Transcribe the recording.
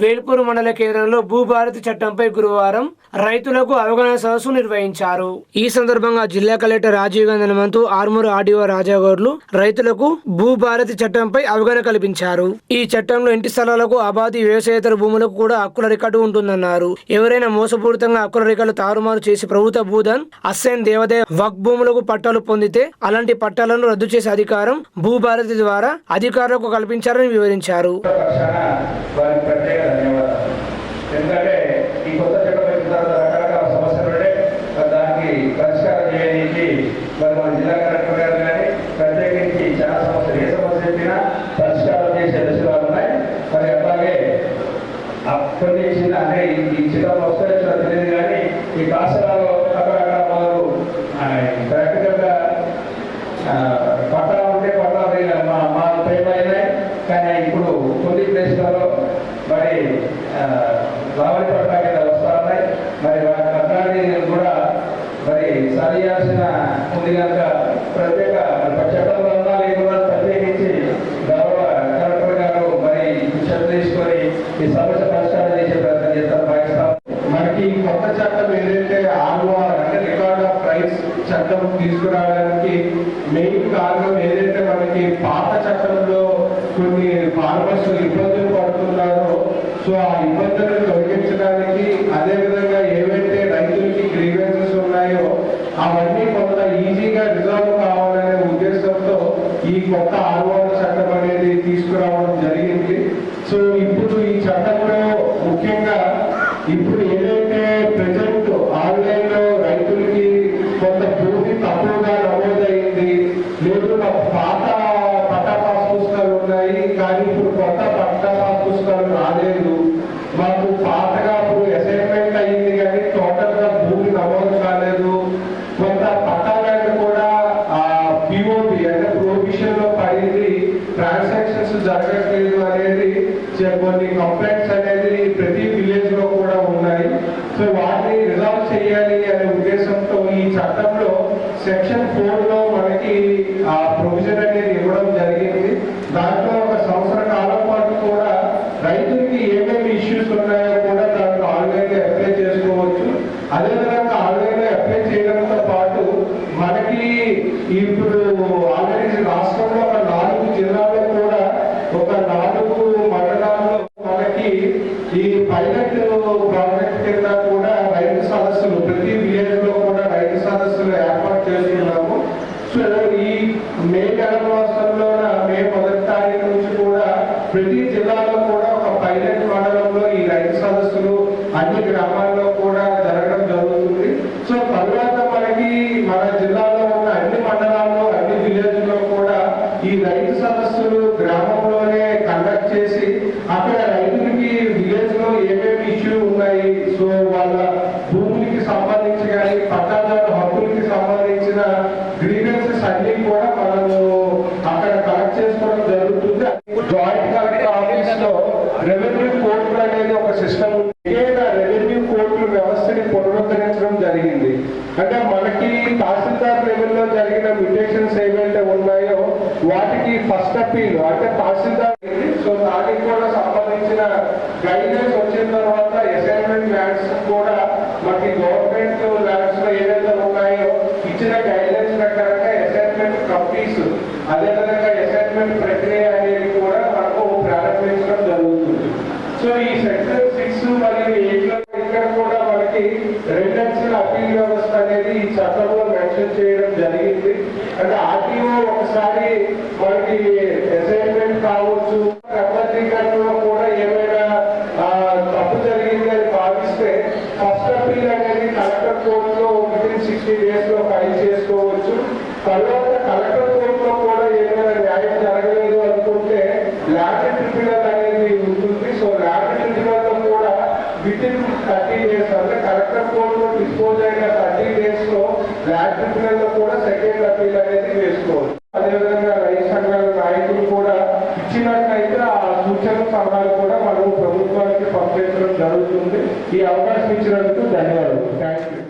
వేల్పూర్ మండల కేంద్రంలో భూభారతి చట్టంపై గురువారం రైతులకు అవగాహన సదస్సు నిర్వహించారు. ఈ సందర్భంగా జిల్లా కలెక్టర్ రాజీవ్ గాంధీ హనుమంతు ఆర్మూరు ఆర్డీఓ రాజాగౌడ్లు రైతులకు భూభారతి చట్టంపై అవగాహన కల్పించారు. ఈ చట్టంలో ఇంటి స్థలాలకు అబాధి వ్యవసాయేతర భూములకు కూడా హక్కుల రికార్డు ఉంటుందన్నారు. ఎవరైనా మోసపూరితంగా హక్కుల రికార్డు తారుమారు చేసి ప్రభుత్వ భూధన్ అస్సైన్ దేవాదాయ వక్ భూములకు పట్టాలు పొందితే అలాంటి పట్టాలను రద్దు చేసే అధికారం భూభారతి ద్వారా అధికారులకు కల్పించారని వివరించారు. పక్షాన ధన్యవాదాలు. ఎందుకంటే ఈ కొత్త చట్టం వచ్చిన తర్వాత రకరకాల సమస్యలు ఉంటే దానికి పరిష్కారం చేయడానికి మరి మన జిల్లా కలెక్టర్ గారు కానీ ప్రత్యేకించి చాలా సమస్యలు ఏ సమస్య చెప్పినా పరిష్కారం చేసే దశలు ఉన్నాయి. మరి అట్లాగే కొన్ని చిన్న అంటే ఈ- ఈ చిత్రంలో వస్తే తెలియదు కానీ ఈ కాసరాలో రకరకాల మొదలు ప్రాక్టికల్గా పట్టా ఉంటే పట్టా మా మా ప్రేమ అయినాయి కానీ ఇప్పుడు కొన్ని ప్లేస్లలో రావలి పట్టా కింద వస్తా ఉన్నాయి. మరి వాటి కూడా మరి సరియాల్సిన ఉంది కనుక ప్రత్యేక మరి చట్టంలో ఉన్నా లేకుండా ప్రత్యేకించి గౌరవ కలెక్టర్ గారు మరి చర్చ తీసుకొని ఈ సమస్య పరిష్కారం చేసే ప్రయత్నం చేస్తారు పాకిస్తాన్ మనకి కొత్త చట్టం ఏదైతే ఆర్ఓఆర్ అంటే రికార్డ్ ఆఫ్ రైట్స్ చట్టం తీసుకురావడానికి మెయిన్ కారణం ఏదైతే మనకి పాత చట్టంలో కొన్ని ఫార్మర్స్ ఇబ్బందులు పడుతున్నారో సో ఆ ఇబ్బందులను తొలగించడానికి అదే విధంగా ఏవైతే రైతులకి గ్రీవెన్సెస్ ఉన్నాయో అవన్నీ కొంత ఈజీగా రిజాల్వ్ కావాలనే ఉద్దేశంతో ఈ కొత్త ఆర్ఓఆర్ చట్టం అనేది తీసుకురావడం జరిగింది. సో ఇప్పుడు ఈ చట్టంలో ముఖ్యంగా ఇప్పుడు ఏదైతే ప్రజెంట్ ఆన్లైన్లో రైతులకి కొంత భూమి తక్కువగా నమోదైంది లేదు పాత పట్టా పాస్ పుస్తకాలు ఉన్నాయి కానీ ఇప్పుడు కొత్త పట్టా పాస్ పుస్తకాలు రాలేదు మాకు పాతగా ఇప్పుడు అసైన్మెంట్ అయ్యింది కానీ టోటల్గా భూమి నమోదు కాలేదు కొంత పట్టాలను కూడా పిఓపి అంటే ప్రొహిబిషన్లో పడింది ట్రాన్సాక్షన్స్ జరగట్లేదు అనేది చే- కొన్ని కంప్లైంట్స్ అనేది ప్రతి విలేజ్లో కూడా ఉన్నాయి. సో వాటిని రిజాల్వ్ చేయాలి అనే ఉద్దేశంతో ఈ చట్టంలో సెక్షన్ ఫోర్లో మనకి ఆ ప్రొవిజన్ అనేది ఇవ్వడం జరిగింది. దాంట్లో ఒక సంవత్సర కాలం పాటు కూడా రైతులకి ఏమేమి ఇష్యూస్ ఉన్నాయో కూడా దాంట్లో ఆన్లైన్ అప్లై చేసుకోవచ్చు. అదేవిధంగా ఆన్లైన్లో అప్లై చేయడంతో పాటు మనకి ఇప్పుడు ఆల్రెడీ రాష్ట్రంలో ఒక నాలుగు జిల్లాల్లో కూడా ఒక నాలుగు మండలాల్లో మనకి ఈ పైలట్ ప్రాజెక్ట్ కింద కూడా రైతు సదస్సులు ప్రతి విలేజ్లో కూడా రైతు సదస్సులు ఏర్పాటు చేస్తున్నాము సో ఈ మే నెల మాసంలో మే మొదటి తారీఖు నుంచి కూడా ప్రతి జిల్లాలో కూడా ఒక పైలట్ మండలంలో ఈ రైతు సదస్సులు అన్ని గ్రామాల్లో కూడా జరగడం జరుగుతుంది. సో తర్వాత మనకి మన జిల్లాలో ఉన్న అన్ని మండలాల్లో అన్ని విలేజ్లో కూడా ఈ రైతు సదస్సులు గ్రామంలోనే కండక్ట్ చేసి అక్కడ రైతులకి విలేజ్లో ఏమేమి ఇష్యూ ఉన్నాయి? సో వాళ్ళ భూములకి సంబంధించి కానీ పట్టాదారు హక్కులకి సంబంధించిన గ్రీవెన్సెస్ అన్ని కూడా మనము అక్కడ కలెక్ట్ చేసుకోవడం జరుగుతుంది జాయింట్ కలెక్టర్ ఆఫీస్లో రెవెన్యూ కోర్టులు అనేది ఒక సిస్టమ్ రెవెన్యూ కోర్టుల వ్యవస్థని పునరుద్ధరించడం జరిగింది. అంటే మనకి తహసీల్దార్ లెవెల్లో జరిగిన మ్యూటేషన్స్ ఏవైతే ఉన్నాయో వాటికి ఫస్ట్ అప్పీల్ అంటే తహసీల్దార్ సో దానికి కూడా సంబంధించిన గైడెన్స్ వచ్చిన తర్వాత అసైన్మెంట్ ల్యాండ్స్ కూడా మనకి గవర్నమెంట్ ల్యాండ్స్లో ఏదైతే ఉన్నాయో ఇచ్చిన గైడెన్స్ ప్రకారంగా అసైన్మెంట్ కంపీస్ అదేవిధంగా అసైన్మెంట్ ప్రక్రియ అనేది కూడా మనకు ప్రారంభించడం జరుగుతుంది సో ఈ సెక్షన్ సిక్స్ మరియు ఎయిట్లో ఇక్కడ కూడా మనకి రెండంచెల అపీల్ వ్యవస్థ అనేది ఈ చట్టంలో మెన్షన్ చేయడం జరిగింది. అంటే ఆర్టీఓ ఒకసారి మనకి అసైన్మెంట్ కావచ్చు క్రమబద్ధీకరణలో కూడా ఏమైనా తప్పు జరిగింది అని భావిస్తే ఫస్ట్ అప్పీల్ అనేది కలెక్టర్ కోర్టులో వితిన్ సిక్స్టీ డేస్లో ఫైల్ చేసుకోవచ్చు. తర్వాత కలెక్టర్ కోర్టులో కూడా ఏమైనా న్యాయం జరగలేదు అనుకుంటే ల్యాండ్ ట్రిబ్యునల్ అనేది ఉంటుంది సో ల్యాండ్ ట్రిబ్యునల్లో కూడా విత్ ఇన్ థర్టీ డేస్ అంటే కలెక్టర్ కోర్టులో డిస్పోజ్ అయిన థర్టీ డేస్లో ల్యాండ్ ట్రిబ్యునల్ కూడా సెకండ్ అపీల్ అనేది వేసుకోవచ్చు అదేవిధంగా రైతు సంఘాల నాయకులు కూడా ఇచ్చినట్లయితే ఆ సూచన సలహాలు కూడా మనం ప్రభుత్వానికి పంపించడం జరుగుతుంది. ఈ అవకాశం ఇచ్చినందుకు ధన్యవాదాలు. Thank you